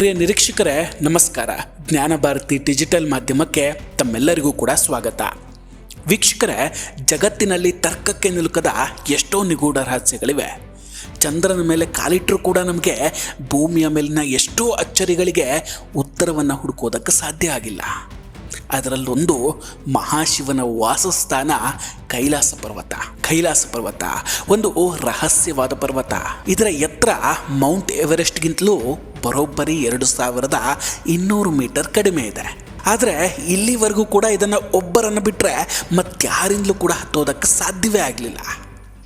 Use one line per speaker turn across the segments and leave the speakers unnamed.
ಪ್ರಿಯ ನಿರೀಕ್ಷಕರೇ, ನಮಸ್ಕಾರ. ಜ್ಞಾನ ಭಾರತಿ ಡಿಜಿಟಲ್ ಮಾಧ್ಯಮಕ್ಕೆ ತಮ್ಮೆಲ್ಲರಿಗೂ ಕೂಡ ಸ್ವಾಗತ. ವೀಕ್ಷಕರೇ, ಜಗತ್ತಿನಲ್ಲಿ ತರ್ಕಕ್ಕೆ ನಿಲುಕದ ಎಷ್ಟೋ ನಿಗೂಢ ರಹಸ್ಯಗಳಿವೆ. ಚಂದ್ರನ ಮೇಲೆ ಕಾಲಿಟ್ಟರೂ ಕೂಡ ನಮಗೆ ಭೂಮಿಯ ಮೇಲಿನ ಎಷ್ಟೋ ಅಚ್ಚರಿಗಳಿಗೆ ಉತ್ತರವನ್ನು ಹುಡುಕೋದಕ್ಕೆ ಸಾಧ್ಯ ಆಗಿಲ್ಲ. ಅದರಲ್ಲೊಂದು ಮಹಾಶಿವನ ವಾಸಸ್ಥಾನ ಕೈಲಾಸ ಪರ್ವತ ಕೈಲಾಸ ಪರ್ವತ. ಒಂದು ರಹಸ್ಯವಾದ ಪರ್ವತ. ಇದರ ಎತ್ತರ ಮೌಂಟ್ ಎವರೆಸ್ಟ್ಗಿಂತಲೂ ಬರೋಬ್ಬರಿ ಎರಡು ಸಾವಿರದ ಇನ್ನೂರು ಮೀಟರ್ ಕಡಿಮೆ ಇದೆ. ಆದರೆ ಇಲ್ಲಿವರೆಗೂ ಕೂಡ ಇದನ್ನು ಒಬ್ಬರನ್ನು ಬಿಟ್ಟರೆ ಮತ್ತಾರಿಂದಲೂ ಕೂಡ ಹತ್ತೋದಕ್ಕೆ ಸಾಧ್ಯವೇ ಆಗಲಿಲ್ಲ.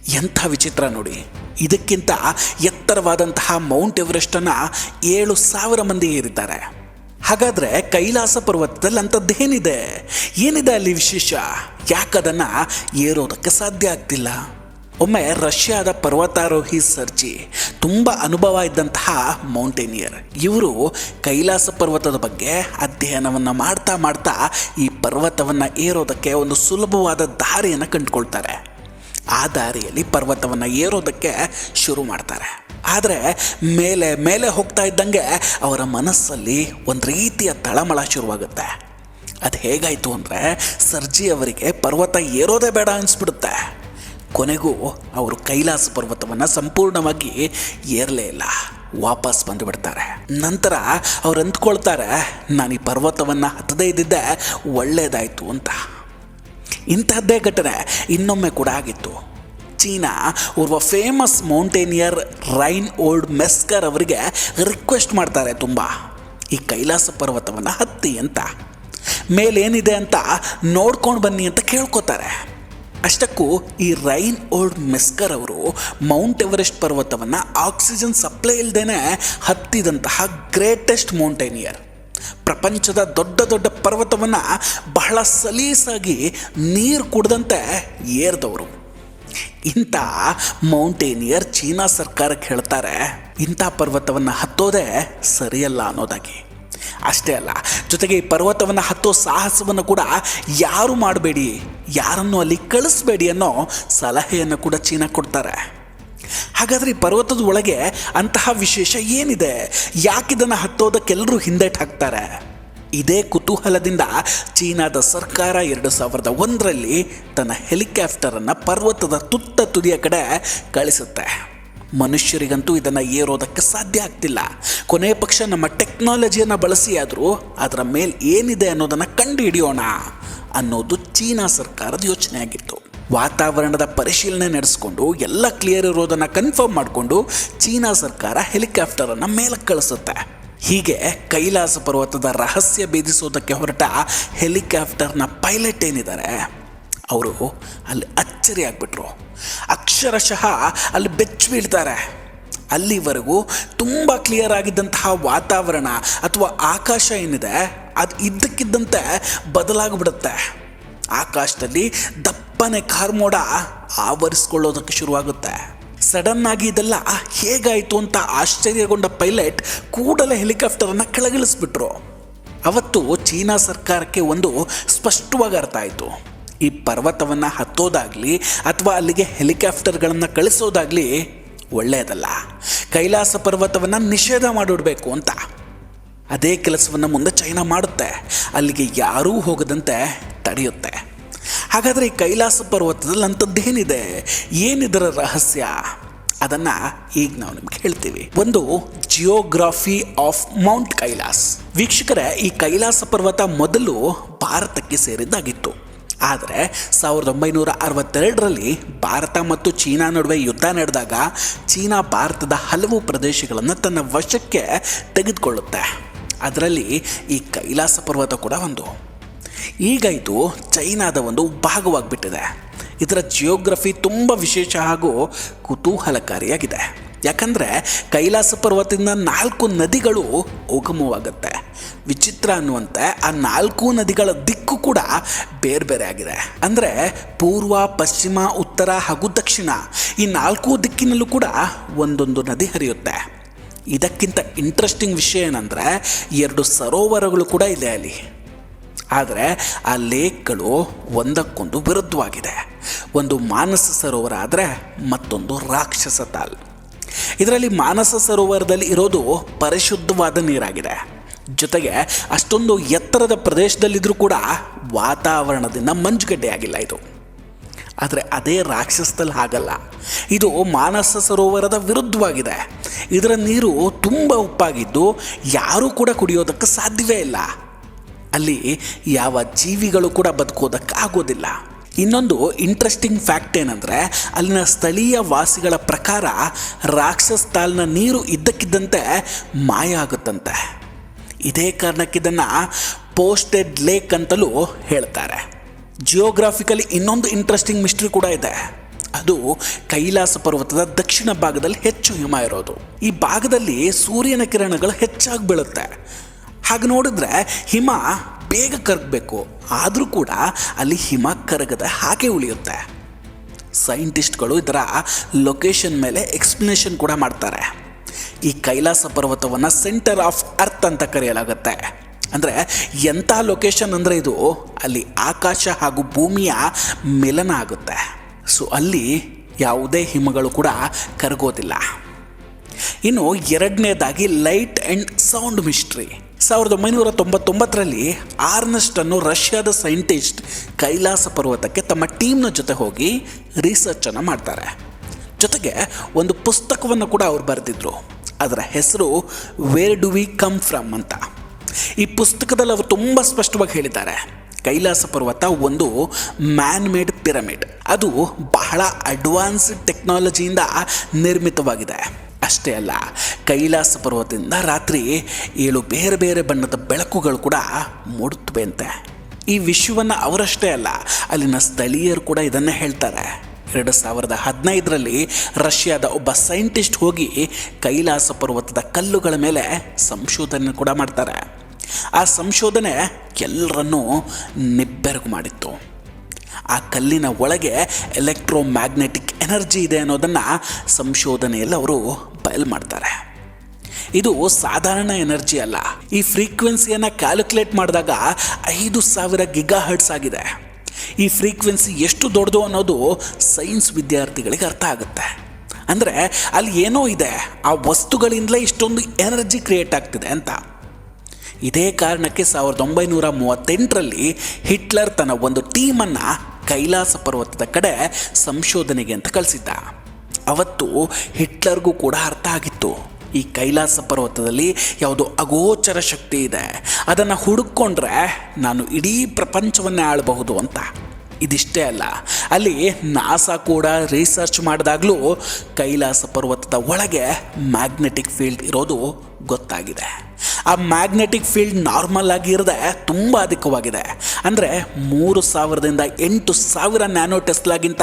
ಎಂಥ ವಿಚಿತ್ರ ನೋಡಿ. ಇದಕ್ಕಿಂತ ಎತ್ತರವಾದಂತಹ ಮೌಂಟ್ ಎವರೆಸ್ಟನ್ನು ಏಳು ಸಾವಿರ ಮಂದಿ ಏರಿದ್ದಾರೆ. ಹಾಗಾದರೆ ಕೈಲಾಸ ಪರ್ವತದಲ್ಲಿ ಅಂಥದ್ದೇನಿದೆ ಏನಿದೆ ಅಲ್ಲಿ ವಿಶೇಷ? ಯಾಕದನ್ನು ಏರೋದಕ್ಕೆ ಸಾಧ್ಯ ಆಗ್ತಿಲ್ಲ? ಒಮ್ಮೆ ರಷ್ಯಾದ ಪರ್ವತಾರೋಹಿ ಸರ್ಜಿ, ತುಂಬ ಅನುಭವ ಇದ್ದಂತಹ ಮೌಂಟೇನಿಯರ್, ಇವರು ಕೈಲಾಸ ಪರ್ವತದ ಬಗ್ಗೆ ಅಧ್ಯಯನವನ್ನು ಮಾಡ್ತಾ ಮಾಡ್ತಾ ಈ ಪರ್ವತವನ್ನು ಏರೋದಕ್ಕೆ ಒಂದು ಸುಲಭವಾದ ದಾರಿಯನ್ನು ಕಂಡುಕೊಳ್ತಾರೆ. ಆ ದಾರಿಯಲ್ಲಿ ಪರ್ವತವನ್ನು ಏರೋದಕ್ಕೆ ಶುರು ಮಾಡ್ತಾರೆ. ಆದರೆ ಮೇಲೆ ಮೇಲೆ ಹೋಗ್ತಾ ಇದ್ದಂಗೆ ಅವರ ಮನಸ್ಸಲ್ಲಿ ಒಂದು ರೀತಿಯ ತಳಮಳ ಶುರುವಾಗುತ್ತೆ. ಅದು ಹೇಗಾಯಿತು ಅಂದರೆ ಸರ್ಜಿ ಅವರಿಗೆ ಪರ್ವತ ಏರೋದೇ ಬೇಡ ಅನಿಸ್ಬಿಡುತ್ತೆ. ಕೊನೆಗೂ ಅವರು ಕೈಲಾಸ ಪರ್ವತವನ್ನು ಸಂಪೂರ್ಣವಾಗಿ ಏರಲೇ ಇಲ್ಲ, ವಾಪಸ್ ಬಂದುಬಿಡ್ತಾರೆ. ನಂತರ ಅವ್ರು ಅಂದ್ಕೊಳ್ತಾರೆ, ನಾನು ಈ ಪರ್ವತವನ್ನು ಹತ್ತದೇ ಇದ್ದಿದ್ದೆ ಒಳ್ಳೆಯದಾಯಿತು ಅಂತ. ಇಂತಹದ್ದೇ ಘಟನೆ ಇನ್ನೊಮ್ಮೆ ಕೂಡ ಆಗಿತ್ತು. ಚೀನಾ ಓರ್ವ famous mountaineer Reinhold Messner ಅವರಿಗೆ ರಿಕ್ವೆಸ್ಟ್ ಮಾಡ್ತಾರೆ ತುಂಬ ಈ ಕೈಲಾಸ ಪರ್ವತವನ್ನು ಹತ್ತಿ ಅಂತ ಮೇಲೇನಿದೆ ಅಂತ ನೋಡ್ಕೊಂಡು ಬನ್ನಿ ಅಂತ ಕೇಳ್ಕೊತಾರೆ ಅಷ್ಟಕ್ಕೂ ಈ ರೈನ್ ಓಲ್ಡ್ ಮೆಸ್ಕರ್ ಅವರು ಮೌಂಟ್ ಎವರೆಸ್ಟ್ ಪರ್ವತವನ್ನು ಆಕ್ಸಿಜನ್ ಸಪ್ಲೈ ಇಲ್ಲದೇ ಹತ್ತಿದಂತಹ ಗ್ರೇಟೆಸ್ಟ್ ಮೌಂಟೇನಿಯರ್ ಪ್ರಪಂಚದ ದೊಡ್ಡ ದೊಡ್ಡ ಪರ್ವತವನ್ನು ಬಹಳ ಸಲೀಸಾಗಿ ನೀರು ಕುಡ್ದಂತೆ ಏರ್ದವರು ಇಂಥ ಮೌಂಟೇನಿಯರ್ ಚೀನಾ ಸರ್ಕಾರಕ್ಕೆ ಹೇಳ್ತಾರೆ, ಇಂಥ ಪರ್ವತವನ್ನು ಹತ್ತೋದೇ ಸರಿಯಲ್ಲ ಅನ್ನೋದಾಗಿ. ಅಷ್ಟೇ ಅಲ್ಲ, ಜೊತೆಗೆ ಈ ಪರ್ವತವನ್ನು ಹತ್ತೋ ಸಾಹಸವನ್ನು ಕೂಡ ಯಾರು ಮಾಡಬೇಡಿ, ಯಾರನ್ನು ಅಲ್ಲಿ ಕಳಿಸ್ಬೇಡಿ ಅನ್ನೋ ಸಲಹೆಯನ್ನು ಕೂಡ ಚೀನಾ ಕೊಡ್ತಾರೆ. ಹಾಗಾದರೆ ಈ ಪರ್ವತದ ಒಳಗೆ ಅಂತಹ ವಿಶೇಷ ಏನಿದೆ? ಯಾಕಿದನ್ನು ಹತ್ತೋದಕ್ಕೆಲ್ಲರೂ ಹಿಂದೆಟ್ ಹಾಕ್ತಾರೆ? ಇದೇ ಕುತೂಹಲದಿಂದ ಚೀನಾದ ಸರ್ಕಾರ ಎರಡು ಸಾವಿರದ ಒಂದರಲ್ಲಿ ತನ್ನ ಹೆಲಿಕಾಪ್ಟರನ್ನು ಪರ್ವತದ ತುತ್ತ ತುದಿಯ ಕಡೆ ಕಳಿಸುತ್ತೆ. ಮನುಷ್ಯರಿಗಂತೂ ಇದನ್ನು ಏರೋದಕ್ಕೆ ಸಾಧ್ಯ ಆಗ್ತಿಲ್ಲ. ಕೊನೆಯ ಪಕ್ಷ ನಮ್ಮ ಟೆಕ್ನಾಲಜಿಯನ್ನು ಬಳಸಿ ಆದರೂ ಅದರ ಮೇಲೆ ಏನಿದೆ ಅನ್ನೋದನ್ನು ಕಂಡು ಹಿಡಿಯೋಣ ಅನ್ನೋದು ಚೀನಾ ಸರ್ಕಾರದ ಯೋಚನೆ ಆಗಿತ್ತು ವಾತಾವರಣದ ಪರಿಶೀಲನೆ ನಡೆಸಿಕೊಂಡು ಎಲ್ಲ ಕ್ಲಿಯರ್ ಇರೋದನ್ನು ಕನ್ಫರ್ಮ್ ಮಾಡಿಕೊಂಡು ಚೀನಾ ಸರ್ಕಾರ ಹೆಲಿಕಾಪ್ಟರನ್ನು ಮೇಲಕ್ಕೆ ಕಳಿಸುತ್ತೆ. ಹೀಗೆ ಕೈಲಾಸ ಪರ್ವತದ ರಹಸ್ಯ ಭೇದಿಸೋದಕ್ಕೆ ಹೊರಟ ಹೆಲಿಕಾಪ್ಟರ್ನ ಪೈಲಟ್ ಏನಿದ್ದಾರೆ, ಅವರು ಅಲ್ಲಿ ಅಚ್ಚರಿ ಆಗಿಬಿಟ್ರು. ಅಕ್ಷರಶಃ ಅಲ್ಲಿ ಬೆಚ್ಚು ಬೀಳ್ತಾರೆ. ಅಲ್ಲಿವರೆಗೂ ತುಂಬ ಕ್ಲಿಯರ್ ಆಗಿದ್ದಂತಹ ವಾತಾವರಣ ಅಥವಾ ಆಕಾಶ ಏನಿದೆ, ಅದು ಇದ್ದಕ್ಕಿದ್ದಂತೆ ಬದಲಾಗ್ಬಿಡುತ್ತೆ. ಆಕಾಶದಲ್ಲಿ ದಪ್ಪನೆ ಕಾರ್ಮೋಡ ಆವರಿಸ್ಕೊಳ್ಳೋದಕ್ಕೆ ಶುರುವಾಗುತ್ತೆ. ಸಡನ್ ಆಗಿ ಇದೆಲ್ಲ ಹೇಗಾಯಿತು? ಅಂತ ಆಶ್ಚರ್ಯಗೊಂಡ ಪೈಲಟ್ ಕೂಡಲೇ ಹೆಲಿಕಾಪ್ಟರನ್ನು ಕೆಳಗಿಳಿಸ್ಬಿಟ್ರು. ಅವತ್ತು ಚೀನಾ ಸರ್ಕಾರಕ್ಕೆ ಒಂದು ಸ್ಪಷ್ಟವಾಗಿ ಅರ್ಥ ಆಯಿತು. ಈ ಪರ್ವತವನ್ನು ಹತ್ತೋದಾಗಲಿ ಅಥವಾ ಅಲ್ಲಿಗೆ ಹೆಲಿಕಾಪ್ಟರ್ಗಳನ್ನು ಕಳಿಸೋದಾಗಲಿ ಒಳ್ಳೆಯದಲ್ಲ ಕೈಲಾಸ ಪರ್ವತವನ್ನು ನಿಷೇಧ ಮಾಡಿಬಿಡಬೇಕು ಅಂತ. ಅದೇ ಕೆಲಸವನ್ನು ಮುಂದೆ ಚೈನಾ ಮಾಡುತ್ತೆ. ಅಲ್ಲಿಗೆ ಯಾರೂ ಹೋಗದಂತೆ ತಡೆಯುತ್ತೆ. ಹಾಗಾದರೆ ಈ ಕೈಲಾಸ ಪರ್ವತದಲ್ಲಿ ಅಂಥದ್ದೇನಿದೆ? ಏನಿದರ ರಹಸ್ಯ? ಅದನ್ನು ಈಗ ನಾವು ನಿಮ್ಗೆ ಹೇಳ್ತೀವಿ. ಒಂದು ಜಿಯೋಗ್ರಾಫಿ ಆಫ್ ಮೌಂಟ್ ಕೈಲಾಸ್ ವೀಕ್ಷಕರೇ, ಈ ಕೈಲಾಸ ಪರ್ವತ ಮೊದಲು ಭಾರತಕ್ಕೆ ಸೇರಿದ್ದಾಗಿತ್ತು. ಆದರೆ, ಸಾವಿರದ ಒಂಬೈನೂರ ಅರವತ್ತೆರಡರಲ್ಲಿ ಭಾರತ ಮತ್ತು ಚೀನಾ ನಡುವೆ ಯುದ್ಧ ನಡೆದಾಗ ಚೀನಾ ಭಾರತದ ಹಲವು ಪ್ರದೇಶಗಳನ್ನು ತನ್ನ ವಶಕ್ಕೆ ತೆಗೆದುಕೊಳ್ಳುತ್ತೆ. ಅದರಲ್ಲಿ ಈ ಕೈಲಾಸ ಪರ್ವತ ಕೂಡ ಒಂದು. ಈಗ ಇದು ಚೈನಾದ ಒಂದು ಭಾಗವಾಗಿಬಿಟ್ಟಿದೆ. ಇದರ ಜಿಯೋಗ್ರಫಿ ತುಂಬ ವಿಶೇಷ ಹಾಗೂ ಕುತೂಹಲಕಾರಿಯಾಗಿದೆ. ಯಾಕಂದರೆ ಕೈಲಾಸ ಪರ್ವತದಿಂದ ನಾಲ್ಕು ನದಿಗಳು ಉಗಮವಾಗುತ್ತೆ. ವಿಚಿತ್ರ ಅನ್ನುವಂತೆ ಆ ನಾಲ್ಕು ನದಿಗಳ ದಿಕ್ಕು ಕೂಡ ಬೇರೆ ಬೇರೆ ಆಗಿದೆ. ಅಂದರೆ ಪೂರ್ವ, ಪಶ್ಚಿಮ, ಉತ್ತರ ಹಾಗೂ ದಕ್ಷಿಣ ಈ ನಾಲ್ಕು ದಿಕ್ಕಿನಲ್ಲೂ ಕೂಡ ಒಂದೊಂದು ನದಿ ಹರಿಯುತ್ತೆ. ಇದಕ್ಕಿಂತ ಇಂಟ್ರೆಸ್ಟಿಂಗ್ ವಿಷಯ ಏನಂದರೆ ಎರಡು ಸರೋವರಗಳು ಕೂಡ ಇದೆ ಅಲ್ಲಿ. ಆದರೆ ಆ ಲೇಕ್ಗಳು ಒಂದಕ್ಕೊಂದು ವಿರುದ್ಧವಾಗಿದೆ. ಒಂದು ಮಾನಸ ಸರೋವರ ಆದರೆ ಮತ್ತೊಂದು ರಾಕ್ಷಸ ತಾಲ್. ಇದರಲ್ಲಿ ಮಾನಸ ಸರೋವರದಲ್ಲಿ ಇರೋದು ಪರಿಶುದ್ಧವಾದ ನೀರಾಗಿದೆ. ಜೊತೆಗೆ ಅಷ್ಟೊಂದು ಎತ್ತರದ ಪ್ರದೇಶದಲ್ಲಿದ್ದರೂ ಕೂಡ ವಾತಾವರಣದಿಂದ ಮಂಜುಗಡ್ಡೆಯಾಗಿಲ್ಲ ಇದು. ಆದರೆ ಅದೇ ರಾಕ್ಷಸದಲ್ಲಿ ಹಾಗಲ್ಲ. ಇದು ಮಾನಸ ಸರೋವರದ ವಿರುದ್ಧವಾಗಿದೆ. ಇದರ ನೀರು ತುಂಬ ಉಪ್ಪಾಗಿದ್ದು ಯಾರೂ ಕೂಡ ಕುಡಿಯೋದಕ್ಕೆ ಸಾಧ್ಯವೇ ಇಲ್ಲ. ಅಲ್ಲಿ ಯಾವ ಜೀವಿಗಳು ಕೂಡ ಬದುಕೋದಕ್ಕೆ ಆಗೋದಿಲ್ಲ ಇನ್ನೊಂದು ಇಂಟ್ರೆಸ್ಟಿಂಗ್ ಫ್ಯಾಕ್ಟ್ ಏನಂದರೆ, ಅಲ್ಲಿನ ಸ್ಥಳೀಯ ವಾಸಿಗಳ ಪ್ರಕಾರ ರಾಕ್ಷಸ್ ತಾಲ್ನ ನೀರು ಇದ್ದಕ್ಕಿದ್ದಂತೆ ಮಾಯ ಆಗುತ್ತಂತೆ. ಇದೇ ಕಾರಣಕ್ಕಿದನ್ನು ಪೋಸ್ಟೆಡ್ ಲೇಕ್ ಅಂತಲೂ ಹೇಳ್ತಾರೆ. ಜಿಯೋಗ್ರಾಫಿಕಲಿ ಇನ್ನೊಂದು ಇಂಟ್ರೆಸ್ಟಿಂಗ್ ಮಿಸ್ಟ್ರಿ ಕೂಡ ಇದೆ. ಅದು ಕೈಲಾಸ ಪರ್ವತದ ದಕ್ಷಿಣ ಭಾಗದಲ್ಲಿ ಹೆಚ್ಚು ಹಿಮ ಇರೋದು. ಈ ಭಾಗದಲ್ಲಿ ಸೂರ್ಯನ ಕಿರಣಗಳು ಹೆಚ್ಚಾಗಿ ಬೀಳುತ್ತೆ. ಹಾಗೆ ನೋಡಿದ್ರೆ ಹಿಮ ಬೇಗ ಕರಗಬೇಕು. ಆದರೂ ಕೂಡ ಅಲ್ಲಿ ಹಿಮ ಕರಗದ ಹಾಗೆ ಉಳಿಯುತ್ತೆ. ಸೈಂಟಿಸ್ಟ್ಗಳು ಇದರ ಲೊಕೇಶನ್ ಮೇಲೆ ಎಕ್ಸ್ಪ್ಲನೇಷನ್ ಕೂಡ ಮಾಡ್ತಾರೆ. ಈ ಕೈಲಾಸ ಪರ್ವತವನ್ನು ಸೆಂಟರ್ ಆಫ್ ಅರ್ತ್ ಅಂತ ಕರೆಯಲಾಗುತ್ತೆ. ಅಂದರೆ ಎಂಥ ಲೊಕೇಶನ್ ಅಂದರೆ ಇದು? ಅಲ್ಲಿ ಆಕಾಶ ಹಾಗೂ ಭೂಮಿಯ ಮಿಲನ ಆಗುತ್ತೆ. ಸೊ ಅಲ್ಲಿ ಯಾವುದೇ ಹಿಮಗಳು ಕೂಡ ಕರಗೋದಿಲ್ಲ. ಇನ್ನು ಎರಡನೇದಾಗಿ ಲೈಟ್ ಆ್ಯಂಡ್ ಸೌಂಡ್ ಮಿಸ್ಟ್ರಿ. ಸಾವಿರದ ಒಂಬೈನೂರ ತೊಂಬತ್ತೊಂಬತ್ತರಲ್ಲಿ ಆರ್ನೆಸ್ಟ್ ಅನ್ನು ರಷ್ಯಾದ ಸೈಂಟಿಸ್ಟ್ ಕೈಲಾಸ ಪರ್ವತಕ್ಕೆ ತಮ್ಮ ಟೀಮ್ನ ಜೊತೆ ಹೋಗಿ ರಿಸರ್ಚನ್ನು ಮಾಡ್ತಾರೆ. ಜೊತೆಗೆ ಒಂದು ಪುಸ್ತಕವನ್ನು ಕೂಡ ಅವ್ರು ಬರೆದಿದ್ರು. ಅದರ ಹೆಸರು where do we come from ಅಂತ. ಈ ಪುಸ್ತಕದಲ್ಲಿ ಅವರು ತುಂಬ ಸ್ಪಷ್ಟವಾಗಿ ಹೇಳಿದ್ದಾರೆ. ಕೈಲಾಸ ಪರ್ವತ ಒಂದು ಮ್ಯಾನ್ ಮೇಡ್ ಪಿರಮಿಡ್ ಅದು ಬಹಳ ಅಡ್ವಾನ್ಸ್ಡ್ ಟೆಕ್ನಾಲಜಿಯಿಂದ ನಿರ್ಮಿತವಾಗಿದೆ. ಅಷ್ಟೇ ಅಲ್ಲ, ಕೈಲಾಸ ಪರ್ವತದಿಂದ ರಾತ್ರಿ ಏಳು ಬೇರೆ ಬೇರೆ ಬಣ್ಣದ ಬೆಳಕುಗಳು ಕೂಡ ಮೂಡುತ್ತವೆ ಅಂತೆ. ಈ ವಿಶ್ವವನ್ನು ಅವರಷ್ಟೇ ಅಲ್ಲ, ಅಲ್ಲಿನ ಸ್ಥಳೀಯರು ಕೂಡ ಇದನ್ನು ಹೇಳ್ತಾರೆ. ಎರಡು ಸಾವಿರದ ಹದಿನೈದರಲ್ಲಿ ರಷ್ಯಾದ ಒಬ್ಬ ಸೈಂಟಿಸ್ಟ್ ಹೋಗಿ ಕೈಲಾಸ ಪರ್ವತದ ಕಲ್ಲುಗಳ ಮೇಲೆ ಸಂಶೋಧನೆ ಕೂಡ ಮಾಡ್ತಾರೆ. ಆ ಸಂಶೋಧನೆ ಎಲ್ಲರನ್ನೂ ನಿಬ್ಬೆರಗು ಮಾಡಿತ್ತು. ಆ ಕಲ್ಲಿನ ಒಳಗೆ ಎಲೆಕ್ಟ್ರೋ ಮ್ಯಾಗ್ನೆಟಿಕ್ ಎನರ್ಜಿ ಇದೆ ಅನ್ನೋದನ್ನು ಸಂಶೋಧನೆಯಲ್ಲಿ ಅವರು ಬಯಲು ಮಾಡ್ತಾರೆ. ಇದು ಸಾಧಾರಣ ಎನರ್ಜಿ ಅಲ್ಲ. ಈ ಫ್ರೀಕ್ವೆನ್ಸಿಯನ್ನು ಕ್ಯಾಲ್ಕುಲೇಟ್ ಮಾಡಿದಾಗ ಐದು ಸಾವಿರ ಆಗಿದೆ. ಈ ಫ್ರೀಕ್ವೆನ್ಸಿ ಎಷ್ಟು ದೊಡ್ಡದು ಅನ್ನೋದು ಸೈನ್ಸ್ ವಿದ್ಯಾರ್ಥಿಗಳಿಗೆ ಅರ್ಥ ಆಗುತ್ತೆ. ಅಂದರೆ ಅಲ್ಲಿ ಏನೋ ಇದೆ, ಆ ವಸ್ತುಗಳಿಂದಲೇ ಇಷ್ಟೊಂದು ಎನರ್ಜಿ ಕ್ರಿಯೇಟ್ ಆಗ್ತಿದೆ ಅಂತ. ಇದೇ ಕಾರಣಕ್ಕೆ ಸಾವಿರದ ಒಂಬೈನೂರ ಮೂವತ್ತೆಂಟರಲ್ಲಿ ಹಿಟ್ಲರ್ ತನ್ನ ಒಂದು ಟೀಮನ್ನು ಕೈಲಾಸ ಪರ್ವತದ ಕಡೆ ಸಂಶೋಧನೆಗೆ ಅಂತ ಕಳಿಸಿದ್ದ. ಅವತ್ತು ಹಿಟ್ಲರ್ಗೂ ಕೂಡ ಅರ್ಥ ಆಗಿತ್ತು. ಈ ಕೈಲಾಸ ಪರ್ವತದಲ್ಲಿ ಯಾವುದೋ ಅಗೋಚರ ಶಕ್ತಿ ಇದೆ. ಅದನ್ನು ಹುಡುಕೊಂಡ್ರೆ ನಾನು ಇಡೀ ಪ್ರಪಂಚವನ್ನೇ ಆಳಬಹುದು ಅಂತ. ಇದಿಷ್ಟೇ ಅಲ್ಲ, ಅಲ್ಲಿ ನಾಸಾ ಕೂಡ ರಿಸರ್ಚ್ ಮಾಡಿದಾಗಲೂ ಕೈಲಾಸ ಪರ್ವತದ ಒಳಗೆ ಮ್ಯಾಗ್ನೆಟಿಕ್ ಫೀಲ್ಡ್ ಇರೋದು ಗೊತ್ತಾಗಿದೆ. ಆ ಮ್ಯಾಗ್ನೆಟಿಕ್ ಫೀಲ್ಡ್ ನಾರ್ಮಲ್ ಆಗಿ ಇರದೆ ತುಂಬ ಅಧಿಕವಾಗಿದೆ. ಅಂದರೆ ಮೂರು ಸಾವಿರದಿಂದ ಎಂಟು ಸಾವಿರ ನ್ಯಾನೋ ಟೆಸ್ಲಾಗಿಂತ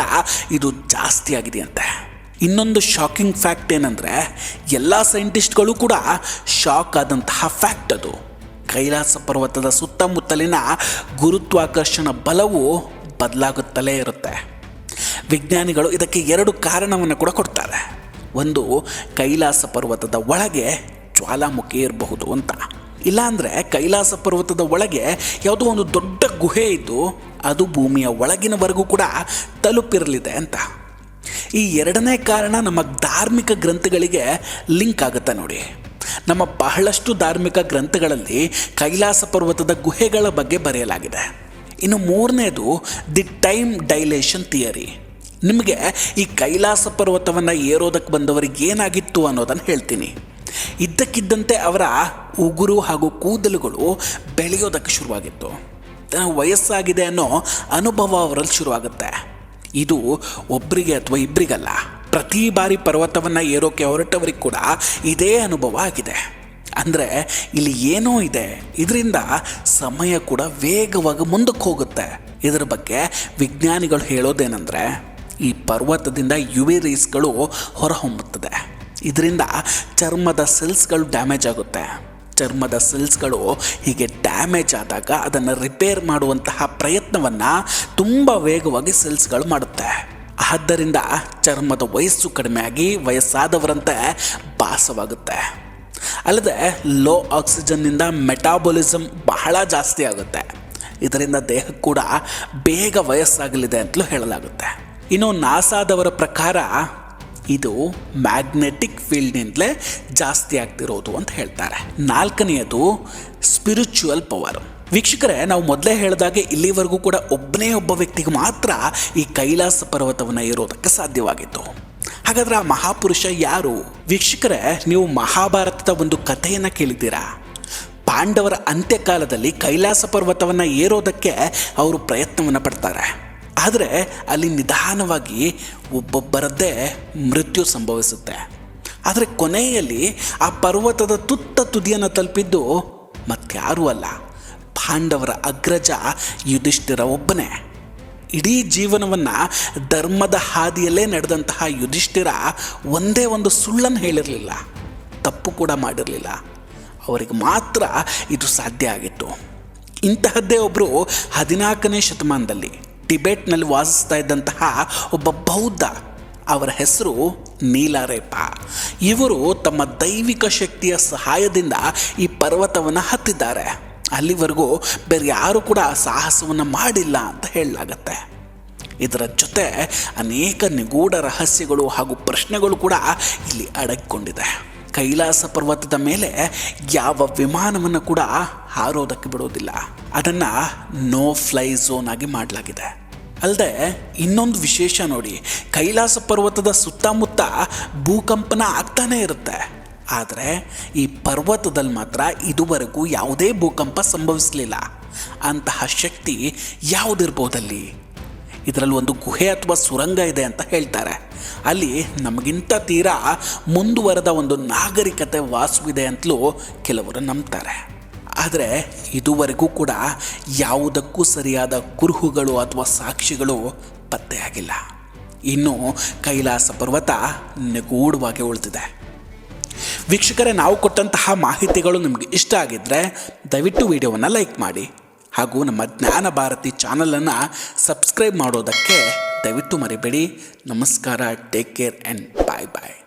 ಇದು ಜಾಸ್ತಿ ಆಗಿದೆಯಂತೆ. ಇನ್ನೊಂದು ಶಾಕಿಂಗ್ ಫ್ಯಾಕ್ಟ್ ಏನಂದರೆ, ಎಲ್ಲ ಸೈಂಟಿಸ್ಟ್ಗಳು ಕೂಡ ಶಾಕ್ ಆದಂತಹ ಫ್ಯಾಕ್ಟ್ ಅದು. ಕೈಲಾಸ ಪರ್ವತದ ಸುತ್ತಮುತ್ತಲಿನ ಗುರುತ್ವಾಕರ್ಷಣ ಬಲವು ಬದಲಾಗುತ್ತಲೇ ಇರುತ್ತೆ. ವಿಜ್ಞಾನಿಗಳು ಇದಕ್ಕೆ ಎರಡು ಕಾರಣವನ್ನು ಕೂಡ ಕೊಡ್ತಾರೆ. ಒಂದು, ಕೈಲಾಸ ಪರ್ವತದ ಒಳಗೆ ಜ್ವಾಲಾಮುಖಿ ಇರಬಹುದು ಅಂತ. ಇಲ್ಲಾಂದರೆ ಕೈಲಾಸ ಪರ್ವತದ ಒಳಗೆ ಯಾವುದೋ ಒಂದು ದೊಡ್ಡ ಗುಹೆ ಇದ್ದು ಅದು ಭೂಮಿಯ ಒಳಗಿನವರೆಗೂ ಕೂಡ ತಲುಪಿರಲಿದೆ ಅಂತ. ಈ ಎರಡನೇ ಕಾರಣ ನಮ್ಮ ಧಾರ್ಮಿಕ ಗ್ರಂಥಗಳಿಗೆ ಲಿಂಕ್ ಆಗುತ್ತೆ ನೋಡಿ. ನಮ್ಮ ಬಹಳಷ್ಟು ಧಾರ್ಮಿಕ ಗ್ರಂಥಗಳಲ್ಲಿ ಕೈಲಾಸ ಪರ್ವತದ ಗುಹೆಗಳ ಬಗ್ಗೆ ಬರೆಯಲಾಗಿದೆ. ಇನ್ನು ಮೂರನೇದು ದಿ ಟೈಮ್ ಡೈಲೇಷನ್ ಥಿಯರಿ. ನಿಮಗೆ ಈ ಕೈಲಾಸ ಪರ್ವತವನ್ನು ಏರೋದಕ್ಕೆ ಬಂದವರಿಗೆ ಏನಾಗಿತ್ತು ಅನ್ನೋದನ್ನು ಹೇಳ್ತೀನಿ. ಇದ್ದಕ್ಕಿದ್ದಂತೆ ಅವರ ಉಗುರು ಹಾಗೂ ಕೂದಲುಗಳು ಬೆಳೆಯೋದಕ್ಕೆ ಶುರುವಾಗಿತ್ತು. ವಯಸ್ಸಾಗಿದೆ ಅನ್ನೋ ಅನುಭವ ಅವರಲ್ಲಿ ಶುರುವಾಗುತ್ತೆ. ಇದು ಒಬ್ಬರಿಗೆ ಅಥವಾ ಇಬ್ಬರಿಗಲ್ಲ ಪ್ರತಿ ಬಾರಿ ಪರ್ವತವನ್ನು ಏರೋಕೆ ಹೊರಟವರಿಗೆ ಕೂಡ ಇದೇ ಅನುಭವ ಆಗಿದೆ. ಅಂದರೆ ಇಲ್ಲಿ ಏನೋ ಇದೆ, ಇದರಿಂದ ಸಮಯ ಕೂಡ ವೇಗವಾಗಿ ಮುಂದಕ್ಕೆ ಹೋಗುತ್ತೆ. ಇದರ ಬಗ್ಗೆ ವಿಜ್ಞಾನಿಗಳು ಹೇಳೋದೇನೆಂದರೆ, ಈ ಪರ್ವತದಿಂದ ಯುವಿ ರೇಸ್ಗಳು ಹೊರಹೊಮ್ಮುತ್ತದೆ. ಇದರಿಂದ ಚರ್ಮದ ಸೆಲ್ಸ್ಗಳು ಡ್ಯಾಮೇಜ್ ಆಗುತ್ತೆ. ಚರ್ಮದ ಸೆಲ್ಸ್ಗಳು ಹೀಗೆ ಡ್ಯಾಮೇಜ್ ಆದಾಗ ಅದನ್ನು ರಿಪೇರ್ ಮಾಡುವಂತಹ ಪ್ರಯತ್ನವನ್ನು ತುಂಬ ವೇಗವಾಗಿ ಸೆಲ್ಸ್ಗಳು ಮಾಡುತ್ತೆ. ಆದ್ದರಿಂದ ಚರ್ಮದ ವಯಸ್ಸು ಕಡಿಮೆಯಾಗಿ ವಯಸ್ಸಾದವರಂತೆ ಭಾಸವಾಗುತ್ತೆ. ಅಲ್ಲದೆ ಲೋ ಆಕ್ಸಿಜನ್ನಿಂದ ಮೆಟಾಬೊಲಿಸಮ್ ಬಹಳ ಜಾಸ್ತಿ ಆಗುತ್ತೆ. ಇದರಿಂದ ದೇಹಕ್ಕೆ ಕೂಡ ಬೇಗ ವಯಸ್ಸಾಗಲಿದೆ ಅಂತಲೂ ಹೇಳಲಾಗುತ್ತೆ. ಇನ್ನು ನಾಸಾದವರ ಪ್ರಕಾರ ಇದು ಮ್ಯಾಗ್ನೆಟಿಕ್ ಫೀಲ್ಡ್ನಿಂದಲೇ ಜಾಸ್ತಿ ಆಗ್ತಿರೋದು ಅಂತ ಹೇಳ್ತಾರೆ. ನಾಲ್ಕನೆಯದು ಸ್ಪಿರಿಚುವಲ್ ಪವರ್. ವೀಕ್ಷಕರೇ, ನಾವು ಮೊದಲೇ ಹೇಳಿದಾಗೆ ಇಲ್ಲಿವರೆಗೂ ಕೂಡ ಒಬ್ಬನೇ ಒಬ್ಬ ವ್ಯಕ್ತಿಗೆ ಮಾತ್ರ ಈ ಕೈಲಾಸ ಪರ್ವತವನ್ನು ಏರೋದಕ್ಕೆ ಸಾಧ್ಯವಾಗಿತ್ತು. ಹಾಗಾದ್ರೆ ಆ ಮಹಾಪುರುಷ ಯಾರು? ವೀಕ್ಷಕರೇ, ನೀವು ಮಹಾಭಾರತದ ಒಂದು ಕಥೆಯನ್ನು ಕೇಳಿದ್ದೀರಾ? ಪಾಂಡವರ ಅಂತ್ಯಕಾಲದಲ್ಲಿ ಕೈಲಾಸ ಪರ್ವತವನ್ನು ಏರೋದಕ್ಕೆ ಅವರು ಪ್ರಯತ್ನವನ್ನು ಪಡ್ತಾರೆ. ಆದರೆ ಅಲ್ಲಿ ನಿಧಾನವಾಗಿ ಒಬ್ಬೊಬ್ಬರದ್ದೇ ಮೃತ್ಯು ಸಂಭವಿಸುತ್ತೆ. ಆದರೆ ಕೊನೆಯಲ್ಲಿ ಆ ಪರ್ವತದ ತುತ್ತ ತುದಿಯನ್ನು ತಲುಪಿದ್ದು ಮತ್ತಾರೂ ಅಲ್ಲ, ಪಾಂಡವರ ಅಗ್ರಜ ಯುಧಿಷ್ಠಿರ ಒಬ್ಬನೇ. ಇಡೀ ಜೀವನವನ್ನು ಧರ್ಮದ ಹಾದಿಯಲ್ಲೇ ನಡೆದಂತಹ ಯುಧಿಷ್ಠಿರ ಒಂದೇ ಒಂದು ಸುಳ್ಳನ್ನು ಹೇಳಿರಲಿಲ್ಲ, ತಪ್ಪು ಕೂಡ ಮಾಡಿರಲಿಲ್ಲ. ಅವರಿಗೆ ಮಾತ್ರ ಇದು ಸಾಧ್ಯ ಆಗಿತ್ತು. ಇಂತಹದ್ದೇ ಒಬ್ಬರು ಹದಿನಾಲ್ಕನೇ ಶತಮಾನದಲ್ಲಿ. ಟಿಬೆಟ್ನಲ್ಲಿ ವಾಸಿಸ್ತಾ ಇದ್ದಂತಹ ಒಬ್ಬ ಬೌದ್ಧ, ಅವರ ಹೆಸರು ನೀಲಾರೇಪ. ಇವರು ತಮ್ಮ ದೈವಿಕ ಶಕ್ತಿಯ ಸಹಾಯದಿಂದ ಈ ಪರ್ವತವನ್ನು ಹತ್ತಿದ್ದಾರೆ. ಅಲ್ಲಿವರೆಗೂ ಬೇರೆ ಯಾರು ಕೂಡ ಸಾಹಸವನ್ನು ಮಾಡಿಲ್ಲ ಅಂತ ಹೇಳಲಾಗತ್ತೆ. ಇದರ ಜೊತೆ ಅನೇಕ ನಿಗೂಢ ರಹಸ್ಯಗಳು ಹಾಗೂ ಪ್ರಶ್ನೆಗಳು ಕೂಡ ಇಲ್ಲಿ ಅಡಗಿಕೊಂಡಿದೆ. ಕೈಲಾಸ ಪರ್ವತದ ಮೇಲೆ ಯಾವ ವಿಮಾನವನ್ನು ಕೂಡ ಹಾರೋದಕ್ಕೆ ಬಿಡೋದಿಲ್ಲ. ಅದನ್ನು ನೋ ಫ್ಲೈ ಝೋನ್ ಆಗಿ ಮಾಡಲಾಗಿದೆ. ಅಲ್ಲದೆ ಇನ್ನೊಂದು ವಿಶೇಷ ನೋಡಿ, ಕೈಲಾಸ ಪರ್ವತದ ಸುತ್ತಮುತ್ತ ಭೂಕಂಪನ ಆಗ್ತಾನೇ ಇರುತ್ತೆ. ಆದರೆ ಈ ಪರ್ವತದಲ್ಲಿ ಮಾತ್ರ ಇದುವರೆಗೂ ಯಾವುದೇ ಭೂಕಂಪ ಸಂಭವಿಸಲಿಲ್ಲ. ಅಂತಹ ಶಕ್ತಿ ಯಾವುದಿರ್ಬೋದಲ್ಲಿ? ಇದರಲ್ಲಿ ಒಂದು ಗುಹೆ ಅಥವಾ ಸುರಂಗ ಇದೆ ಅಂತ ಹೇಳ್ತಾರೆ. ಅಲ್ಲಿ ನಮಗಿಂತ ತೀರಾ ಮುಂದುವರೆದ ಒಂದು ನಾಗರಿಕತೆ ವಾಸವಿದೆ ಅಂತಲೂ ಕೆಲವರು ನಂಬ್ತಾರೆ. ಆದರೆ ಇದುವರೆಗೂ ಕೂಡ ಯಾವುದಕ್ಕೂ ಸರಿಯಾದ ಕುರುಹುಗಳು ಅಥವಾ ಸಾಕ್ಷಿಗಳು ಪತ್ತೆಯಾಗಿಲ್ಲ. ಇನ್ನು ಕೈಲಾಸ ಪರ್ವತ ನಿಗೂಢವಾಗಿ ಉಳಿದಿದೆ. ವೀಕ್ಷಕರೇ, ನಾವು ಕೊಟ್ಟಂತಹ ಮಾಹಿತಿಗಳು ನಿಮಗೆ ಇಷ್ಟ ಆಗಿದ್ದರೆ ದಯವಿಟ್ಟು ವಿಡಿಯೋವನ್ನು ಲೈಕ್ ಮಾಡಿ ಹಾಗೂ ನಮ್ಮ ಜ್ಞಾನ ಭಾರತಿ ಚಾನಲನ್ನು ಸಬ್ಸ್ಕ್ರೈಬ್ ಮಾಡೋದಕ್ಕೆ ದಯವಿಟ್ಟು ಮರಿಬೇಡಿ. ನಮಸ್ಕಾರ, take care and bye bye